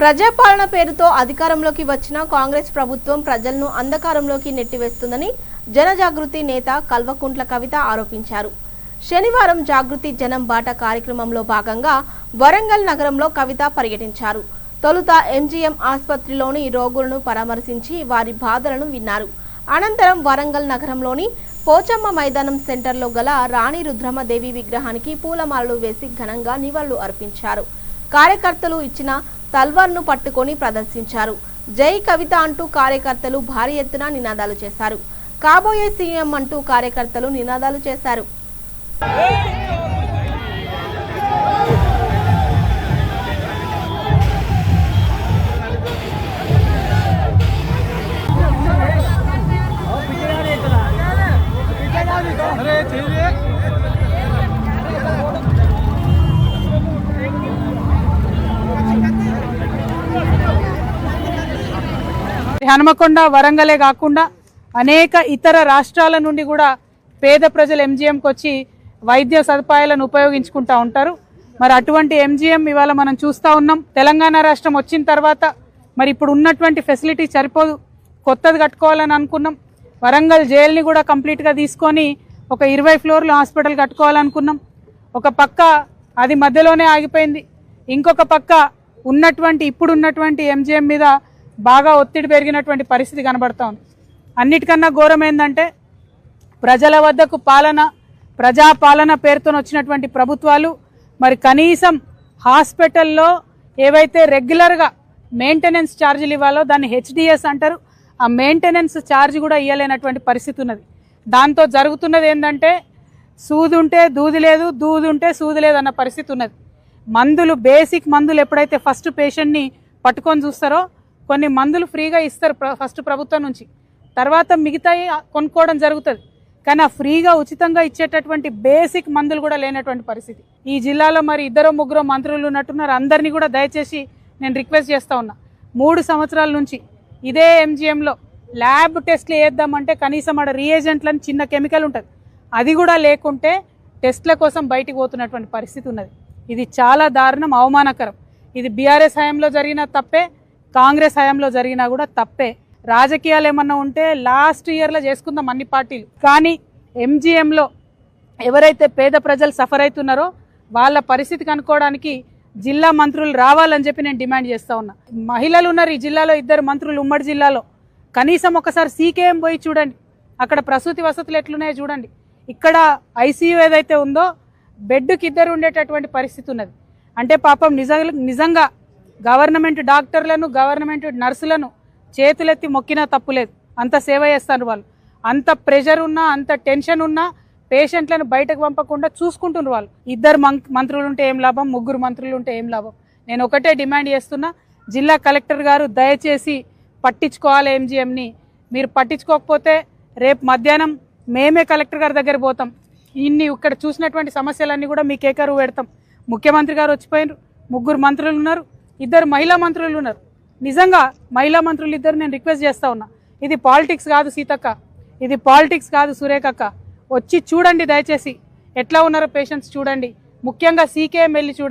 ప్రజాపాలన పేరుతో అధికారంలోకి వచ్చిన కాంగ్రెస్ ప్రభుత్వం ప్రజలను అంధకారంలోకి నెట్టివేస్తుందని జనజాగృతి నేత కల్వకుంట్ల కవిత ఆరోపించారు. శనివారం జాగృతి జనం బాట కార్యక్రమంలో భాగంగా వరంగల్ నగరంలో కవిత పర్యటించారు. తొలుత ఎంజీఎం ఆసుపత్రిలోని రోగులను పరామర్శించి వారి బాధలను విన్నారు. అనంతరం వరంగల్ నగరంలోని పోచమ్మ మైదానం సెంటర్లో గల రాణి రుద్రమదేవి విగ్రహానికి పూలమాలలు వేసి ఘనంగా నివాళులు అర్పించారు. కార్యకర్తలు ఇచ్చిన తల్వార్ను పట్టుకొని ప్రదర్శించారు. జై కవిత అంటూ కార్యకర్తలు భారీ ఎత్తున నినాదాలు చేశారు. కాబోయే సీఎం అంటూ కార్యకర్తలు నినాదాలు చేశారు. హనుమకొండ వరంగలే కాకుండా అనేక ఇతర రాష్ట్రాల నుండి కూడా పేద ప్రజలు ఎంజిఎంకి వచ్చి వైద్య సదుపాయాలను ఉపయోగించుకుంటా ఉంటారు. మరి అటువంటి ఎంజిఎం ఇవాళ మనం చూస్తూ ఉన్నాం. తెలంగాణ రాష్ట్రం వచ్చిన తర్వాత మరి ఇప్పుడు ఉన్నటువంటి ఫెసిలిటీ సరిపోదు. కొత్తది కట్టుకోవాలని అనుకున్నాం. వరంగల్ జైల్ని కూడా కంప్లీట్గా తీసుకొని ఒక ఇరవై ఫ్లోర్లు హాస్పిటల్ కట్టుకోవాలనుకున్నాం. ఒక పక్క అది మధ్యలోనే ఆగిపోయింది. ఇంకొక పక్క ఉన్నటువంటి ఇప్పుడు ఉన్నటువంటి ఎంజిఎం మీద బాగా ఒత్తిడి పెరిగినటువంటి పరిస్థితి కనబడుతోంది ఉంది. అన్నిటికన్నా ఘోరం ఏంటంటే ప్రజల వద్దకు పాలన ప్రజాపాలన పేరుతో వచ్చినటువంటి ప్రభుత్వాలు మరి కనీసం హాస్పిటల్లో ఏవైతే రెగ్యులర్గా మెయింటెనెన్స్ ఛార్జీలు ఇవ్వాలో దాన్ని హెచ్డిఎస్ అంటారు. ఆ మెయింటెనెన్స్ ఛార్జ్ కూడా ఇవ్వలేనటువంటి పరిస్థితి ఉన్నది. దాంతో జరుగుతున్నది ఏంటంటే సూదుంటే దూది లేదు దూదుంటే సూది లేదు అన్న పరిస్థితి ఉన్నది. మందులు బేసిక్ మందులు ఎప్పుడైతే ఫస్ట్ పేషెంట్ని పట్టుకొని చూస్తారో కొన్ని మందులు ఫ్రీగా ఇస్తారు ప్ర- ఫస్ట్ ప్రభుత్వం నుంచి. తర్వాత మిగతా కొనుక్కోవడం జరుగుతుంది. కానీ ఆ ఫ్రీగా ఉచితంగా ఇచ్చేటటువంటి బేసిక్ మందులు కూడా లేనటువంటి పరిస్థితి. ఈ జిల్లాలో మరి ఇద్దరు ముగ్గురు మంత్రులు ఉన్నట్టున్నారు. అందరినీ కూడా దయచేసి నేను రిక్వెస్ట్ చేస్తూ ఉన్నా. మూడు సంవత్సరాల నుంచి ఇదే ఎంజిఎంలో ల్యాబ్ టెస్ట్లు వేద్దామంటే కనీసం ఆడ రియేజెంట్లని చిన్న కెమికల్ ఉంటుంది. అది కూడా లేకుంటే టెస్ట్ల కోసం బయటికి పోతున్నటువంటి పరిస్థితి ఉన్నది. ఇది చాలా దారుణం అవమానకరం. ఇది బీఆర్ఎస్ హయాంలో జరిగిన తప్పే. కాంగ్రెస్ హయాంలో జరిగినా కూడా తప్పే. రాజకీయాలు ఏమన్నా ఉంటే లాస్ట్ ఇయర్లో చేసుకుందాం అన్ని పార్టీలు. కానీ ఎంజీఎంలో ఎవరైతే పేద ప్రజలు సఫర్ అవుతున్నారో వాళ్ళ పరిస్థితి కనుక్కోవడానికి జిల్లా మంత్రులు రావాలని చెప్పి నేను డిమాండ్ చేస్తా ఉన్నా. మహిళలు ఉన్నారు ఈ జిల్లాలో ఇద్దరు మంత్రులు ఉమ్మడి జిల్లాలో. కనీసం ఒకసారి సీకేఎం పోయి చూడండి. అక్కడ ప్రసూతి వసతులు ఎట్లున్నాయో చూడండి. ఇక్కడ ఐసీయూ ఏదైతే ఉందో బెడ్కి ఇద్దరు ఉండేటటువంటి పరిస్థితి ఉన్నది. అంటే పాపం నిజంగా నిజంగా గవర్నమెంట్ డాక్టర్లను గవర్నమెంట్ నర్సులను చేతులెత్తి మొక్కినా తప్పులేదు అంత సేవ చేస్తారు వాళ్ళు. అంత ప్రెషర్ ఉన్నా అంత టెన్షన్ ఉన్నా పేషెంట్లను బయటకు పంపకుండా చూసుకుంటున్నారు వాళ్ళు. ఇద్దరు మం- మంత్రులు ఉంటే ఏం లాభం? ముగ్గురు మంత్రులు ఉంటే ఏం లాభం? నేను ఒకటే డిమాండ్ చేస్తున్నా జిల్లా కలెక్టర్ గారు దయచేసి పట్టించుకోవాలి ఎంజిఎంని. మీరు పట్టించుకోకపోతే రేపు మధ్యాహ్నం మేమే కలెక్టర్ గారి దగ్గర పోతాం. ఇన్ని ఇక్కడ చూసినటువంటి సమస్యలన్నీ కూడా మీకు ఏకరువు పెడతాం. ముఖ్యమంత్రి గారు వచ్చిపోయినారు ముగ్గురు మంత్రులు ఉన్నారు. ఇద్దరు మహిళా మంత్రులు ఉన్నారు. నిజంగా మహిళా మంత్రులు ఇద్దరు నేను రిక్వెస్ట్ చేస్తా ఉన్నా. ఇది పాలిటిక్స్ కాదు సీతక్క. ఇది పాలిటిక్స్ కాదు సురేఖక్క. వచ్చి చూడండి దయచేసి. ఎట్లా ఉన్నారో పేషెంట్స్ చూడండి. ముఖ్యంగా సీకేఎం వెళ్ళి చూడండి.